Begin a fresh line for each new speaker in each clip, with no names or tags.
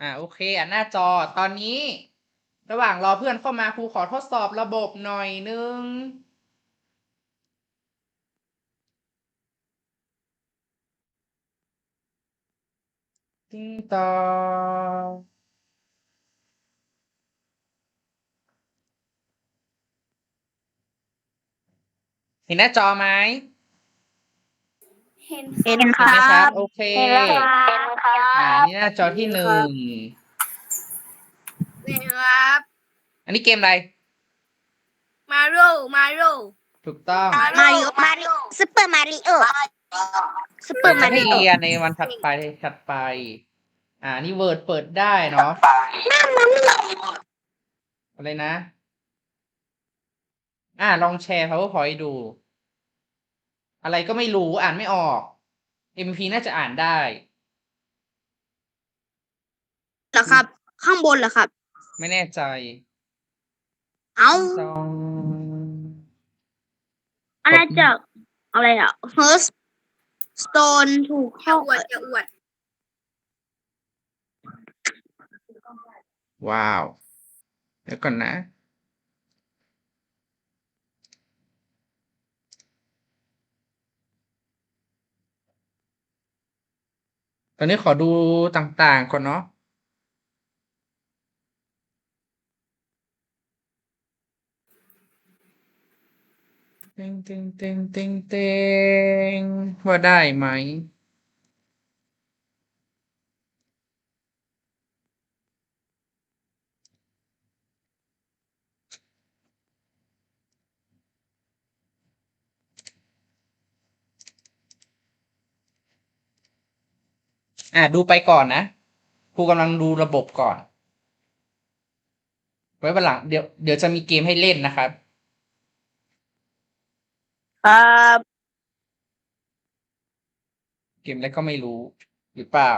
อ่าโอเคอะหน้าจอตอนนี้ ระหว่างรอเพื่อนเข้ามาครูขอทดสอบระบบหน่อยนึงติ้งตองเห็นหน้าจอไหม
เห็น
เห็น
เห็น
ครั
ไหมครับ
บ
โอเค
เห็นแล้วครับ
อ่านี่หน้าจอที่หนึ่ง
ครับ
อันนี้เกมอะไร
มาโรมาโร
ถูกต้อง
อะ
มาริโอมาริโอซุปเปอร์มาริโอซุปเปอ
เปิด
ร์มา
ให้
ริโอ
เรียนในวันถัดไปถัดไป อ่า นี่เวิร์ดเปิดได้เนาะอะไรนะ อ่าลองแชร์ powerpoint ดู อะไรก็ไม่รู้อ่านไม่ออก MP น่าจะอ่านได้
เหรอครับ ข้างบนเหรอครับ
ไม่แน่ใจ
เอ้า
จอง
อะไรจากอะไรอะ First Stone ถูก
จะ
เข้า
อวดจะอวด
ว้าว เดี๋ยวก่อนนะ ตอนนี้ขอดูต่างๆก่อนเนาะเต็งเต็งเต็งเต็งเต็งว่าได้ไหม อะดูไปก่อนนะครูกำลังดูระบบก่อน ไว้วันหลังเดี๋ยวเดี๋ยวจะมีเกมให้เล่นนะครับ
ครับ
เกมอะไรก็ไม่รู้ หรือเปล่า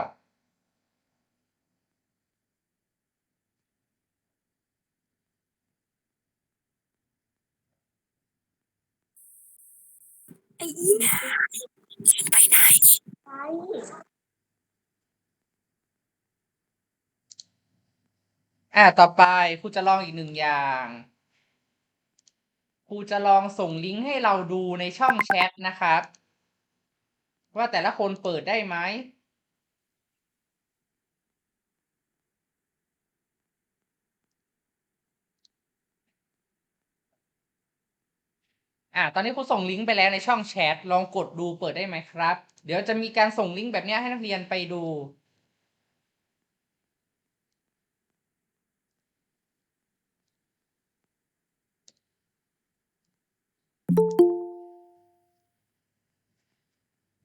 ไอ้ยี่ไปไหน
อะต่อไปครูจะลองอีกหนึ่งอย่างครูจะลองส่งลิงก์ให้เราดูในช่องแชทนะครับ ว่าแต่ละคนเปิดได้ไหมอะตอนนี้ครูส่งลิงก์ไปแล้วในช่องแชทลองกดดูเปิดได้ไหมครับ เดี๋ยวจะมีการส่งลิงก์แบบเนี้ยให้นักเรียนไปดู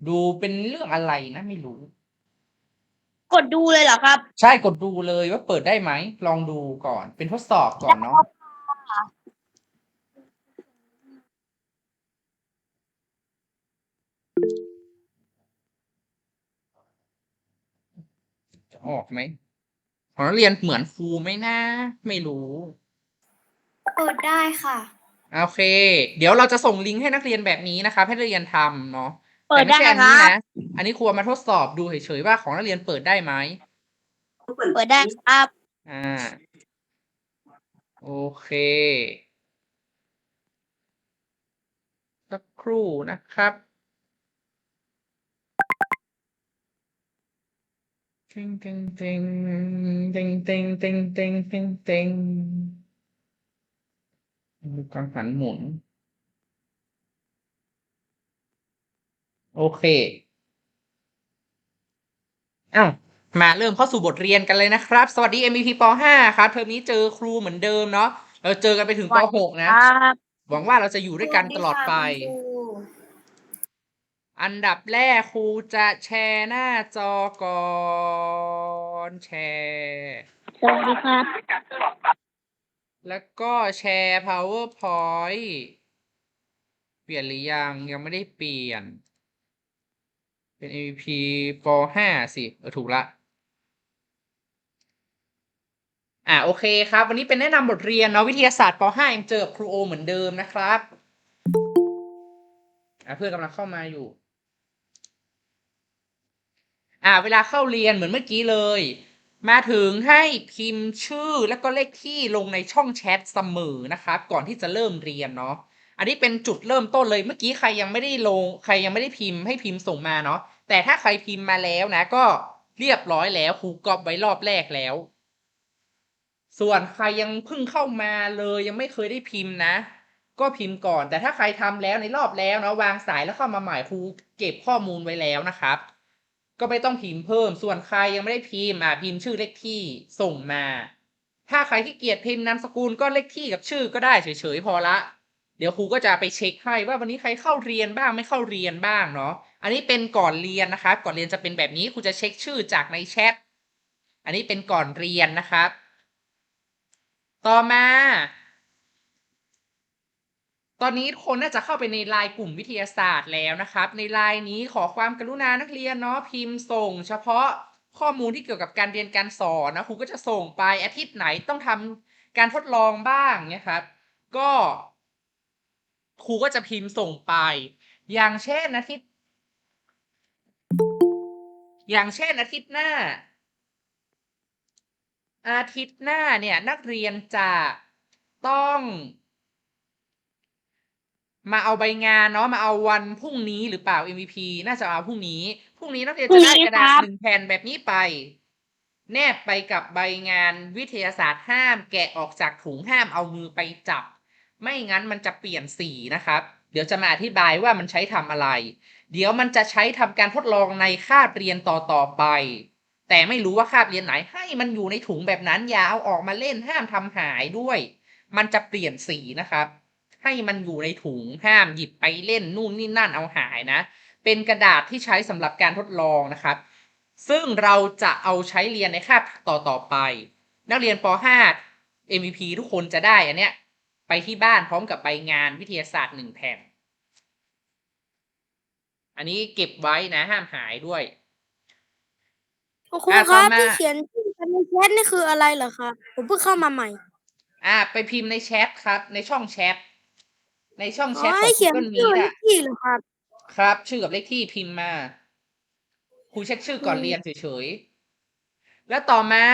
ดูเป็นเรื่องอะไรนะไม่รู้
กดดูเลยเหรอครับ
ใช่กดดูเลยว่าเปิดได้ไหม ลองดูก่อน เป็นทดสอบก่อนเนาะจะออกไหมของนักเรียนเหมือนครูไหมนะ ไม่รู้
เปิดได้ค่ะ
โอเค เดี๋ยวเราจะส่งลิงก์ให้นักเรียนแบบนี้นะครับให้นักเรียนทำเนาะ
เปิดได้
แต่
ค
ม่
รั
ใช่อันนี้
บ
นะ อันนี้ครูเอามาทดสอบดูเฉยๆว่าของนักเรียนเปิดได้ไหม
เปิดได้ครับ
อ่า โอเค สักครู่นะครับเต็งเต็งเต็งเต็งเต็งเต็งเต็งเต็งเต็งดูกังหันหมุน โอเค อ้าว มาเริ่มเข้าสู่บทเรียนกันเลยนะครับ สวัสดี MVP ป .5 ครับ เทอมนี้เจอครูเหมือนเดิมเนาะ เราเจอกันไปถึงป .6 นะ
ครับ
หวังว่าเราจะอยู่ด้วยกันตลอดไป อันดับแรกครูจะแชร์หน้าจอก่อนแชร์
สวัสดีครับ
แล้วก็แชร์ powerpoint เปลี่ยนหรือยังยังไม่ได้เปลี่ยน เป็น MVP ป .5 สิเออถูกละ อ่าโอเคครับ วันนี้เป็นแนะนำบทเรียนเนาะวิทยาศาสตร์ป .5 ยังเจอกับครูโอเหมือนเดิมนะครับอ่าเพื่อนกำลังเข้ามาอยู่ อ่าเวลาเข้าเรียนเหมือนเมื่อกี้เลย มาถึงให้พิมพ์ชื่อแล้วก็เลขที่ลงในช่องแชทเสมอนะครับ ก่อนที่จะเริ่มเรียนเนาะ อันนี้เป็นจุดเริ่มต้นเลยเมื่อกี้ใครยังไม่ได้ลงใครยังไม่ได้พิมพ์ให้พิมพ์ส่งมาเนาะแต่ถ้าใครพิมพ์มาแล้วนะก็เรียบร้อยแล้วครูกรอบไว้รอบแรกแล้ว ส่วนใครยังเพิ่งเข้ามาเลยยังไม่เคยได้พิมพ์นะ ก็พิมพ์ก่อน แต่ถ้าใครทำแล้วในรอบแล้วเนาะวางสายแล้วเข้ามาใหม่ครูเก็บข้อมูลไว้แล้วนะครับ ก็ไม่ต้องพิมพ์เพิ่ม ส่วนใครยังไม่ได้พิมพ์อะพิมพ์ชื่อเลขที่ส่งมา ถ้าใครที่เกียจพิมพ์นามสกุลก็เลขที่กับชื่อก็ได้เฉยๆพอละ เดี๋ยวครูก็จะไปเช็คให้ว่าวันนี้ใครเข้าเรียนบ้างไม่เข้าเรียนบ้างเนาะ อันนี้เป็นก่อนเรียนนะครับ ก่อนเรียนจะเป็นแบบนี้ครูจะเช็คชื่อจากในแชท อันนี้เป็นก่อนเรียนนะครับ ต่อมา ตอนนี้คนน่าจะเข้าไปในไลน์กลุ่มวิทยาศาสตร์แล้วนะครับ ในไลน์นี้ขอความกรุณานักเรียนเนาะพิมพ์ส่ง เฉพาะข้อมูลที่เกี่ยวกับการเรียนการสอนนะครูก็จะส่งไปอาทิตย์ไหนต้องทำการทดลองบ้างเนี่ยครับ ก็ ครูก็จะพิมพ์ส่งไป อย่างเช่นอาทิตย์ อย่างเช่นอาทิตย์หน้า อาทิตย์หน้าเนี่ยนักเรียนจะต้องมาเอาใบงานเนาะมาเอาวันพรุ่งนี้หรือเปล่า MVP น่าจะเอาพรุ่งนี้พรุ่งนี้นักเรียน
พรุ่
จะ
งนี้
ได้กระดาษ
ครับ
หนึ่งแผ่นแบบนี้ไป แนบไปกับใบงานวิทยาศาสตร์ห้าม แกะออกจากถุงห้ามเอามือไปจับ ไม่งั้นมันจะเปลี่ยนสีนะครับ เดี๋ยวจะมาอธิบายว่ามันใช้ทำอะไร เดี๋ยวมันจะใช้ทำการทดลองในคาบเรียนต่อต่อไป แต่ไม่รู้ว่าคาบเรียนไหนให้มันอยู่ในถุงแบบนั้นอย่าเอาออกมาเล่นห้ามทำหายด้วย มันจะเปลี่ยนสีนะครับ ให้มันอยู่ในถุงห้ามหยิบไปเล่นนู่นนี่นั่นเอาหายนะ เป็นกระดาษที่ใช้สำหรับการทดลองนะครับซึ่งเราจะเอาใช้เรียนในคาบต่อต่อไป นักเรียนป .5 MVP ทุกคนจะได้อันเนี้ย ไปที่บ้านพร้อมกับใบงานวิทยาศาสตร์หนึ่งแผ่น อันนี้เก็บไว้นะห้ามหายด้วย
คุณครู
อะ
ครับ
ต่อมา
ที่เขียนชื่อกันในแชทนี่คืออะไรเหรอคะผมเพิ่งเข้ามาใหม่
อ่า ไปพิมพ์ในแชทครับ ในช่องแชทในช่องแช
อ๋
ท
อ
ขอ
ให้
ง
เขียน
Google
ชื่อ
Meet
เล
อะ
ขที่เหรอครับ
ครับ ชื่อกับเลขที่พิมพ์มาครูเช็คชื่อก่อน
อืม
เรียนเฉยๆแล้วต่อมา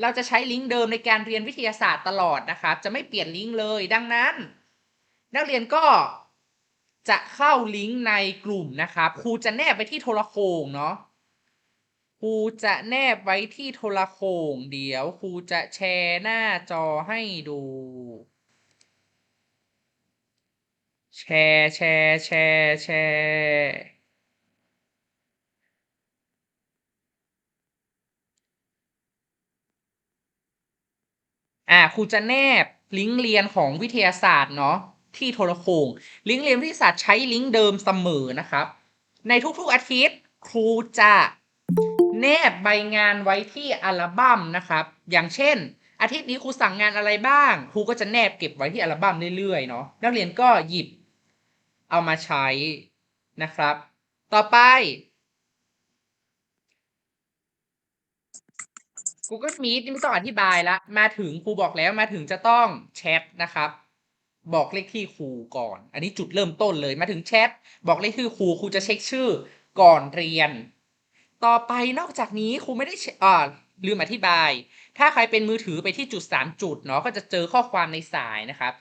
เราจะใช้ลิงก์เดิมในการเรียนวิทยาศาสตร์ตลอดนะครับ จะไม่เปลี่ยนลิงก์เลย ดังนั้น นักเรียนก็จะเข้าลิงก์ในกลุ่มนะครับครูจะแนบไปที่โทรโขงเนาะครูจะแนบไว้ที่โทรโขงเดี๋ยวครูจะแชร์หน้าจอให้ดู แชร์แชร์แชร์แชร์ อ่าครูจะแนบลิงก์เรียนของวิทยาศาสตร์เนาะที่โทรโขงลิงก์เรียนวิทยาศาสตร์ใช้ลิงก์เดิมเสมอนะครับ ในทุกๆอาทิตย์ครูจะแนบใบงานไว้ที่อัลบั้มนะครับ อย่างเช่น อาทิตย์นี้ครูสั่งงานอะไรบ้าง ครูก็จะแนบเก็บไว้ที่อัลบั้มเรื่อยๆเนาะนักเรียนก็หยิบเอามาใช้นะครับ ต่อไป Google Meet นี่ไม่ต้องอธิบายละ มาถึงครูบอกแล้วมาถึงจะต้องแชทนะครับ บอกเลขที่ครูก่อน อันนี้จุดเริ่มต้นเลยมาถึงแชทบอกเลขที่ครูครูจะเช็คชื่อก่อนเรียน ต่อไปนอกจากนี้ครูไม่ได้อ่าลืมอธิบาย ถ้าใครเป็นมือถือไปที่จุดสามจุดเนาะก็จะเจอข้อความในสายนะครับ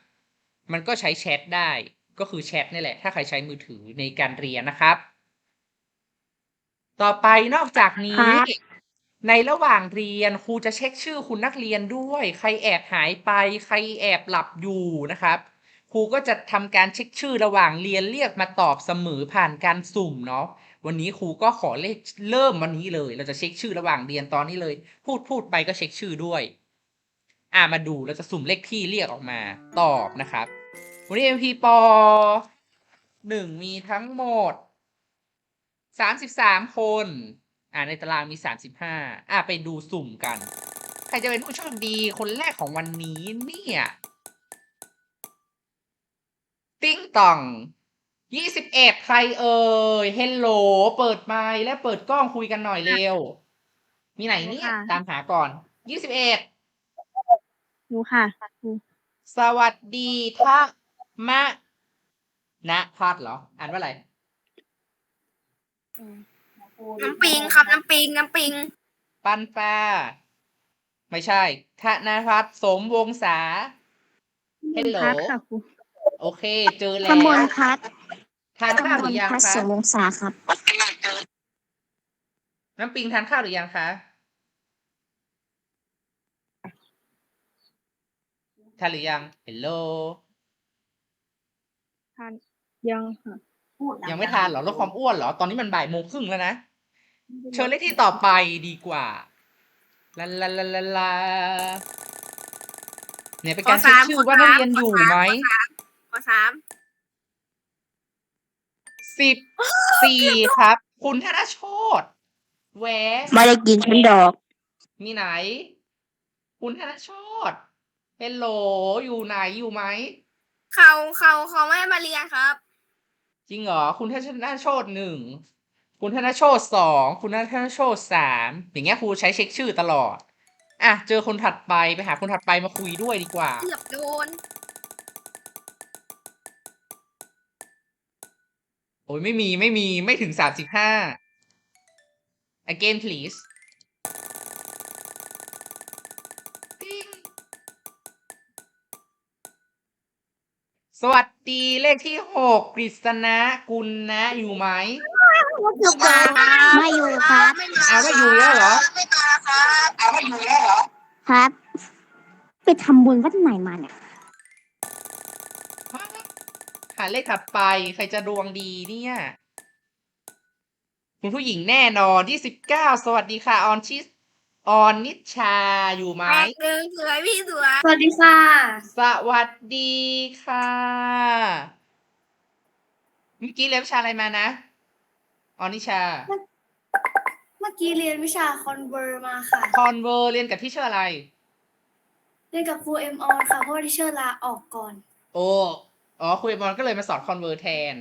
มันก็ใช้แชทได้ก็คือแชทนี่แหละ ถ้าใครใช้มือถือในการเรียนนะครับ ต่อไปนอกจากนี้
ค
ในระหว่างเรียนครูจะเช็คชื่อคุณนักเรียนด้วย ใครแอบหายไป ใครแอบหลับอยู่นะครับครูก็จะทำการเช็คชื่อระหว่างเรียนเรียกมาตอบเสมอผ่านการสุ่มเนาะวันนี้ครูก็ขอเลขเริ่มวันนี้เลย เราจะเช็คชื่อระหว่างเรียนตอนนี้เลย พูดพูดไปก็เช็คชื่อด้วย อ่ามาดูเราจะสุ่มเลขที่เรียกออกมาตอบนะครับ วันนี้ MP ปหนึ่งมีทั้งหมดสามสิบสามคน อ่าในตารางมีสามสิบห้าอ่าไปดูสุ่มกัน ใครจะเป็นผู้โชคดีคนแรกของวันนี้เนี่ย ติ้งต่องยี่สิบเอ็ดใครเอ่ยเฮลโหล เปิดไมค์และเปิดกล้องคุยกันหน่อยเร็ว มีไหนเนี่ย
ค่ะ
ตามหาก่อนยี่สิบเอ็ด
หนูค่ะ
สวัสดีท่ามะนะพัดเหรอ อ่านว่าอะไร
น้ำปิงครับ น้ำปิง น้ำปิง
ปปันปาไม่ใช่ธนพัฒน์สมวงศา Hello
พัดค่ะครู
โอเค เจอแล้
ข
ว
มลพัด
ทานข้าวหรือยัง
พัด
คะ
สวงศาครับ
น้ำปิงทานข้าวหรือยังคะทานหรือยัง Hello
ทานยังค่ะ
ยังไม่ทานเหรอลดความอ้วนเหรอ ตอนนี้มันบ่ายโมงครึ่งแล้วนะ เชิญเลขที่ต่อไปดีกว่าลาลาลาลาลาเนี่ยเป็นการเช็คชื่อว่านักเรียนอยู่ไหม
ข้อสาม
สิบสี่ครับ คุณธนโชตแหวะ
ไม่ได้กินฉันดอก
มีไหน คุณธนโชตเฮลโหลอยู่ไหนอยู่ไหม
เขาเขาเขาไม่ให้มาเรียนครับ
จริงเหรอ คุณธนโชตหนึ่ง คุณธนโชตสองคุณธนโชตสามอย่างเงี้ยครูใช้เช็คชื่อตลอด อะ เจอคนถัดไปไปหาคนถัดไปมาคุยด้วยดีกว่า
เกือบโดน
โอ้ยไม่มีไม่มีไม่ถึงสามสิบห้า again please ติ๊งสวัสดีเลขที่หกกฤษณะกุลนะอยู่ไหม
อยู่ครับไม่อยู่ครับ
เอาไม่อยู่แล้วเหรอ
ครับ ไปทำบุญวัดไหนมาเนี่ย
หาเลขถัดไปใครจะดวงดีเนี่ยคุณผู้หญิงแน่นอนที่สิบเก้าสวัสดีค่ะ ออนชิสออนนิชชาอยู่ไหม
แปดหนึ่งสวยพี่สวย
สวัสดีค่ะ
สวัสดีค่ะเมื่อกี้เรียนวิชาอะไรมานะ ออนิชา
เมื่อกี้เรียนวิชาคอนเวอร์มาค่ะ
คอนเวอร์เรียนกับที่เชื่ออะไร
เรียนกับครูเอ็มออนค่ะเพราะว่าที่เชอร์ลาออกก่อน
โอ้ อ๋อครูเอบอลก็เลยมาสอนคอนเวอร์แทน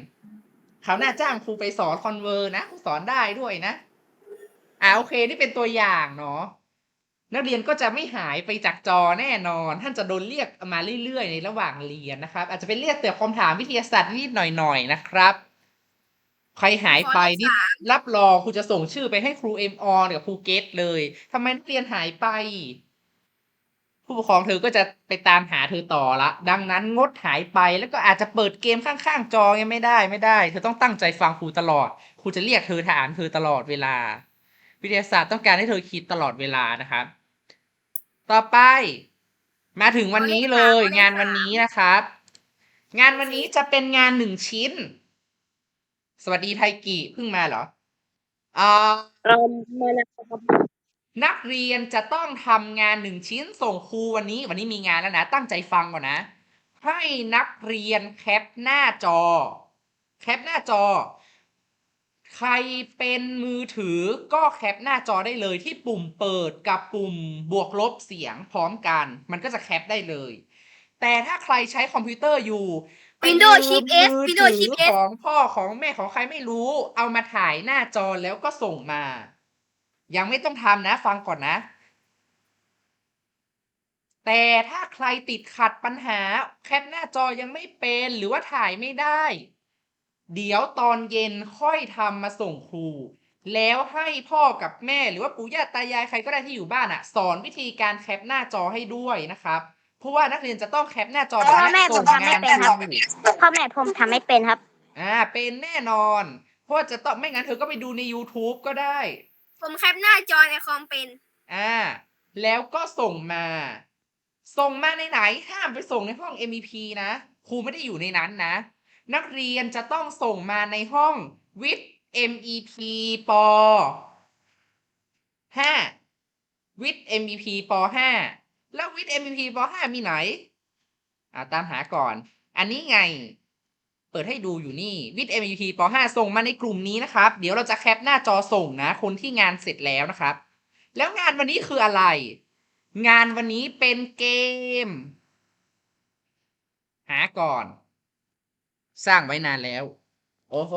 เขาวหน้าจ้างครูไปสอนคอนเวอร์นะครูสอนได้ด้วยนะ อ่าโอเค นี่เป็นตัวอย่างเนาะนักเรียนก็จะไม่หายไปจากจอแน่นอน ท่านจะโดนเรียกมาเรื่อยๆ ในระหว่างเรียนนะครับ อาจจะเป็นเรียกแต่คำถามวิทยาศาสตร์นิดๆหน่อยๆนะครับ ใครหายไปนี่รับรองครูจะส่งชื่อไปให้ครูเอ็มออนกับครูเกตเลยทำไมนักเรียนหายไป ผู้ปกครองเธอก็จะไปตามหาเธอต่อละ ดังนั้นงดหายไปแล้วก็อาจจะเปิดเกมข้างๆจอยังไม่ได้ไม่ได้ เธอต้องตั้งใจฟังครูตลอดครูจะเรียกเธอถามเธอตลอดเวลา วิทยาศาสตร์ต้องการให้เธอคิดตลอดเวลานะครับ ต่อไป มาถึงวันนี้เลย งานวันนี้นะครับ งานวันนี้จะเป็นงานหนึ่งชิ้น สวัสดีไทกิเพิ่งมาเหรออ่า
เออมาแล้วครับ
นักเรียนจะต้องทำงานหนึ่งชิ้นส่งครูวันนี้ วันนี้มีงานแล้วนะ ตั้งใจฟังก่อนนะ ให้นักเรียนแคปหน้าจอ แคปหน้าจอ ใครเป็นมือถือก็แคปหน้าจอได้เลยที่ปุ่มเปิดกับปุ่มบวกลบเสียงพร้อมกัน มันก็จะแคปได้เลย แต่ถ้าใครใช้คอมพิวเตอร์อยู่
Windows
ไป
Shift
ยืม
S
มือ
Windows
ถือ
Shift S
ของพ่อของแม่ของใครไม่รู้ เอามาถ่ายหน้าจอแล้วก็ส่งมา ยังไม่ต้องทำนะ ฟังก่อนนะ แต่ถ้าใครติดขัดปัญหา แคปหน้าจอยังไม่เป็นหรือว่าถ่ายไม่ได้ เดี๋ยวตอนเย็นค่อยทำมาส่งครู แล้วให้พ่อกับแม่หรือว่าปู่ย่าตายายใครก็ได้ที่อยู่บ้านอะสอนวิธีการแคปหน้าจอให้ด้วยนะครับเพ ราะว่านักเรียนจะต้องแคปหน้าจอ
เพราะว่าแม่
ส่ง
ผมทำไม่
งาน
เป็นครับ
ครู
พ่อแม่ผมทำไม่เป็นครับ
อ่า เป็นแน่นอน เพราะว่าจะต้องไม่งั้นเธอก็ไปดูใน YouTube ก็ได้
ผมแคปหน้าจอในคอมเป็น
อ่า แล้วก็ส่งมา ส่งมาในไหนห้ามไปส่งในห้อง MEP นะครูไม่ได้อยู่ในนั้นนะ นักเรียนจะต้องส่งมาในห้องวิทย์ MEP ป5วิทย์ MEP ป5 แล้ววิทย์ MEP ป 5 มีไหน อ่าตามหาก่อน อันนี้ไง เปิดให้ดูอยู่นี่วิทย์ MEP ป 5 ส่งมาในกลุ่มนี้นะครับ เดี๋ยวเราจะแคปหน้าจอส่งนะ คนที่งานเสร็จแล้วนะครับ แล้วงานวันนี้คืออะไร งานวันนี้เป็นเกม หาก่อน สร้างไว้นานแล้ว โอ้โห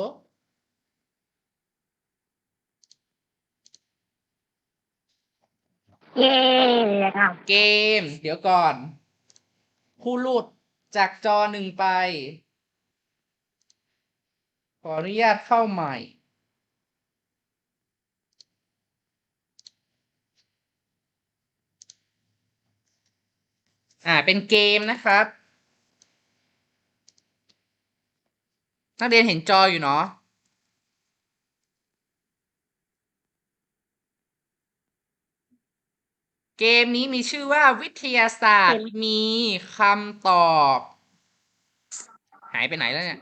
เกมครับ
เกม เดี๋ยวก่อน ผู้ลูดจากจอหนึ่งไป ขออนุญาตเข้าใหม่ อ่า เป็นเกมนะครับ นักเรียนเห็นจออยู่เนาะ เกมนี้มีชื่อว่าวิทยาศาสตร์มีคำตอบ หายไปไหนแล้วเนี่ย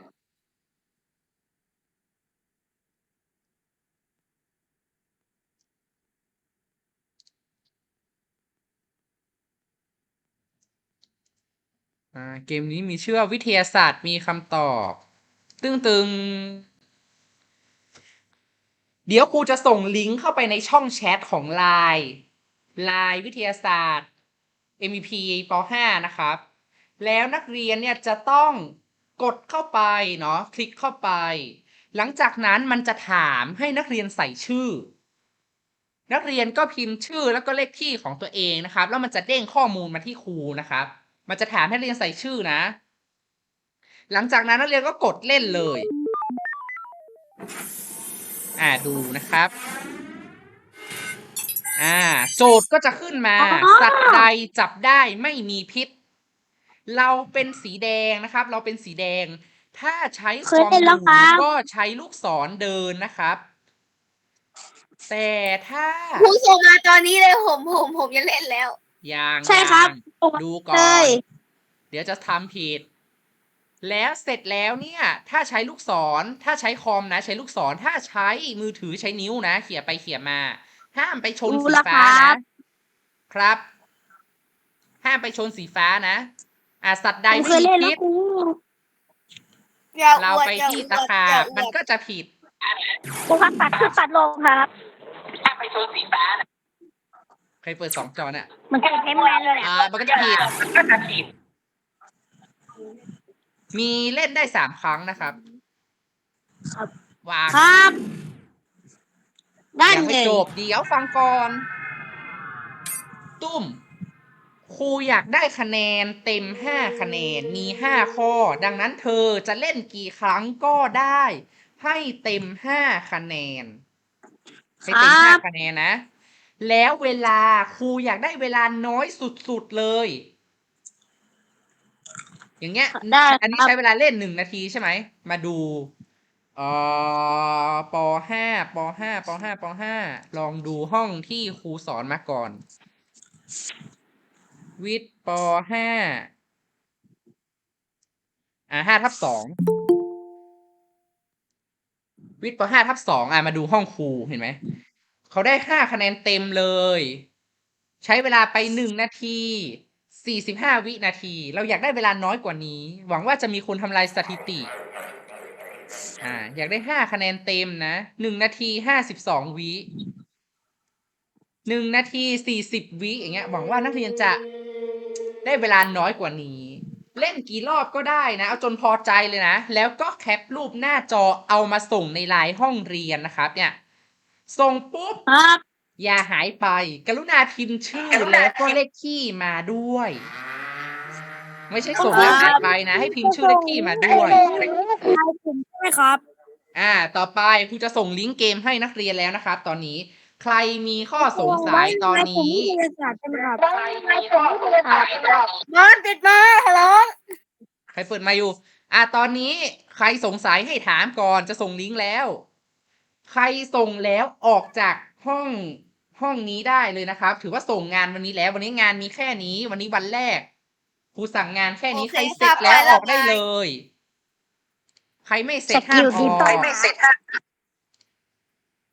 อ่า เกมนี้มีชื่อว่าวิทยาศาสตร์มีคำตอบ ตึงตึงเดี๋ยวครูจะส่งลิงก์เข้าไปในช่องแชทของไลน์ Line Line วิทยาศาสตร์ MEP ป .5 นะครับ แล้วนักเรียนเนี่ยจะต้องกดเข้าไปเนาะคลิกเข้าไป หลังจากนั้นมันจะถามให้นักเรียนใส่ชื่อ นักเรียนก็พิมพ์ชื่อแล้วก็เลขที่ของตัวเองนะครับ แล้วมันจะเด้งข้อมูลมาที่ครูนะครับ มันจะถามให้นักเรียนใส่ชื่อนะ หลังจากนั้นนักเรียนก็กดเล่นเลย อ่าดูนะครับ อ่า โจทย์ก็จะขึ้นมา
อ๋อ
สัตว์ใดจับได้ไม่มีพิษ เราเป็นสีแดงนะครับ เราเป็นสีแดง ถ้าใช้ค
เคย
อม
เล่นแล้ว
ดู
ครับ
ก็ใช้ลูกศรเดินนะครับ แต่ถ้า
ครูส่งมาตอนนี้เลยผมผมผมจะเล่นแล้ว
ยัง
ใช่ครับ
ยังดูก่อ
เล
น
ย
เดี๋ยวจะทำผิด แล้วเสร็จแล้วเนี่ย ถ้าใช้ลูกศร ถ้าใช้คอมนะ ใช้ลูกศร ถ้าใช้มือถือใช้นิ้วนะ เขี่ยไปเขี่ยมา ห้ามไปชน
รู้
สี
แล้ว
ฟ้า
ครั
นะ
บ
ครับ ห้ามไปชนสีฟ้านะอะสัตว์ใด
ผม
ไม่
เคย
มี
เล่นแล้
พิ
ว
ษ
ครู
อย่า
เรา
อวด
ไป
อย่า
ที่
อวด
ตะขา
อย่า
บ
อวด
มันก็จะผิด
ครูครับตัดขึ้นตัดลงครับ
ใครเปิดสองจอเนี่ย
มันเป็นเทมแมนเลย
อ่า
อะ
มันก็จะผิดมีเล่นได้สามครั้งนะครับ
ครับ
วาง
ครับ ด้าน
ยัง
ห
ไม่
นึ่ง
จบเดี๋ยวฟังก่อน ตุ้ม ครูอยากได้คะแนนเต็มห้าคะแนนมีห้าข้อ ดังนั้นเธอจะเล่นกี่ครั้งก็ได้ ให้เต็มห้าคะแนนให้เต็มห้าคะแนนนะ แล้วเวลาครูอยากได้เวลาน้อยสุดๆเลย อย่างเงี้ย
ได้
อันนี้
ครับ
ใช้เวลาเล่นหนึ่งนาทีใช่ไหม มาดู เอ่อปห้าปห้าปห้าปห้าลองดูห้องที่ครูสอนมาก่อน วิทย์ปห้าอ่าห้าทับสองวิทย์ปห้าทับสองอ่ามาดูห้องครูเห็นไหม เขาได้ห้าคะแนนเต็มเลย ใช้เวลาไปหนึ่งนาทีสี่สิบห้าวินาที เราอยากได้เวลาน้อยกว่านี้ หวังว่าจะมีคนทำลายสถิติ อ่า อยากได้ห้าคะแนนเต็มนะหนึ่งนาทีห้าสิบสองวิหนึ่งนาทีสี่สิบวิอย่างเงี้ยหวังว่านักเรียนจะได้เวลาน้อยกว่านี้ เล่นกี่รอบก็ได้นะ เอาจนพอใจเลยนะ แล้วก็แคปรูปหน้าจอเอามาส่งในไลน์ห้องเรียนนะครับ เนี่ยส่งปุ๊บ
ครับ
อย่าหายไป กรุณาพิมพ์ชื่อแล้วก็เลขที่มาด้วย ไม่ใช่ส่งแล้วหายไปนะ ให้พิมพ์ชื่อเลขที่มาด้วย
ใช่ครับ
อ่า ต่อไปครูจะส่งลิงก์เกมให้นักเรียนแล้วนะครับ ตอนนี้ ใครมีข้อสงสัยตอนนี้
วิทยาศาสตร์ใช่ไหมครับมอนปิดมาฮัลโหล
ใครเปิดมาอยู่ อ่าตอนนี้ใครสงสัยให้ถามก่อนจะส่งลิงก์แล้ว ใครส่งแล้วออกจากห้องห้องนี้ได้เลยนะครับ ถือว่าส่งงานวันนี้แล้ว วันนี้งานมีแค่นี้ วันนี้วันแรก ครูสั่งงานแค่นี้ใครเสร็จแล้วออกได้เลย ใครไม่เสร็จห้ามออก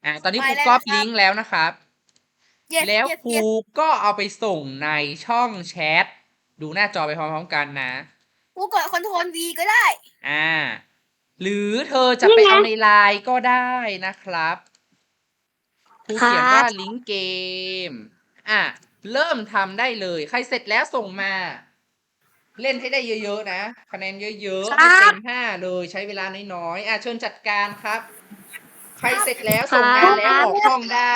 อ่า ตอนนี้ครูก๊อปลิงก์แล้วนะครับแล้วครูก็เอาไปส่งในช่องแชทดูหน้าจอไปพร้อมๆกันนะ
กูกดคอนโทรลวีก็ได้
อ่า หรือเธอจะไปเอาในไลน์ก็ได้นะครับครูเขียนว่าลิงก์เกม อะ เริ่มทำได้เลย ใครเสร็จแล้วส่งมา เล่นให้ได้เยอะๆนะคะแนนเยอะๆให้เต็มห้าเลยใช้เวลาน้อยๆอะเชิญจัดการครับ ใครเสร็จแล้วส่งงานแล้วออกห้องได้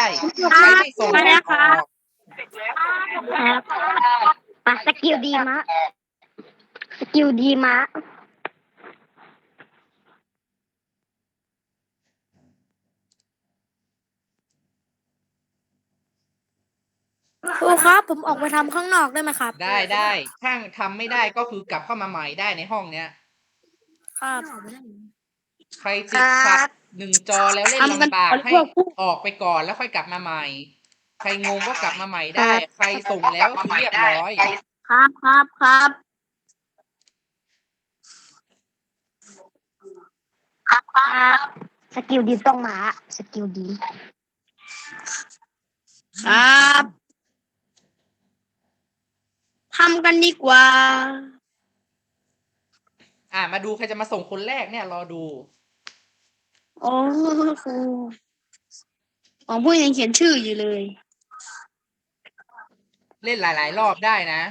ใครไม่ส่งไม่ออก
ครับอะสกิลดีมะ สกิลดีมะ
รู
รูครับ ผมออกไปทำข้างนอกได้ไหมครับ
ได้ได้ถ้าทำไม่ได้ก็คือกลับเข้ามาใหม่ได้ในห้องเนี้ย
ครับ
ใครติดขัดหนึ่งจอแล้วเล่น
ทำกัน
ลำบาก
ก่อน
ให้
พวกผู้
ออกไปก่อนแล้วค่อยกลับมาใหม่ ใครงงก็กลับมาใหม่ได้ ใครส่งแล้วคือเรียบร้อย
ครับครับครับ ครับครับ สกิลดีต้องมา สกิลดี
ครับ ทำกันดีกว่า
อะมาดูใครจะมาส่งคนแรกเนี่ย รอดู
โอ้ครูของผู้ยังเขียนชื่ออยู่เลย
เล่นหลาย ๆ รอบได้นะ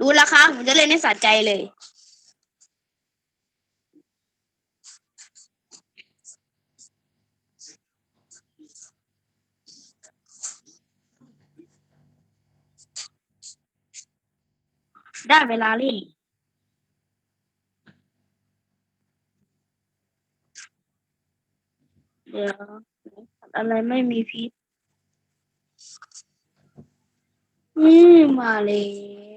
รู้แล้วครับผมจะเล่นให้สะใจเลย ได้เวลาเล่นเดี๋ยวอะไรไม่มีพิษ อืมมาเลย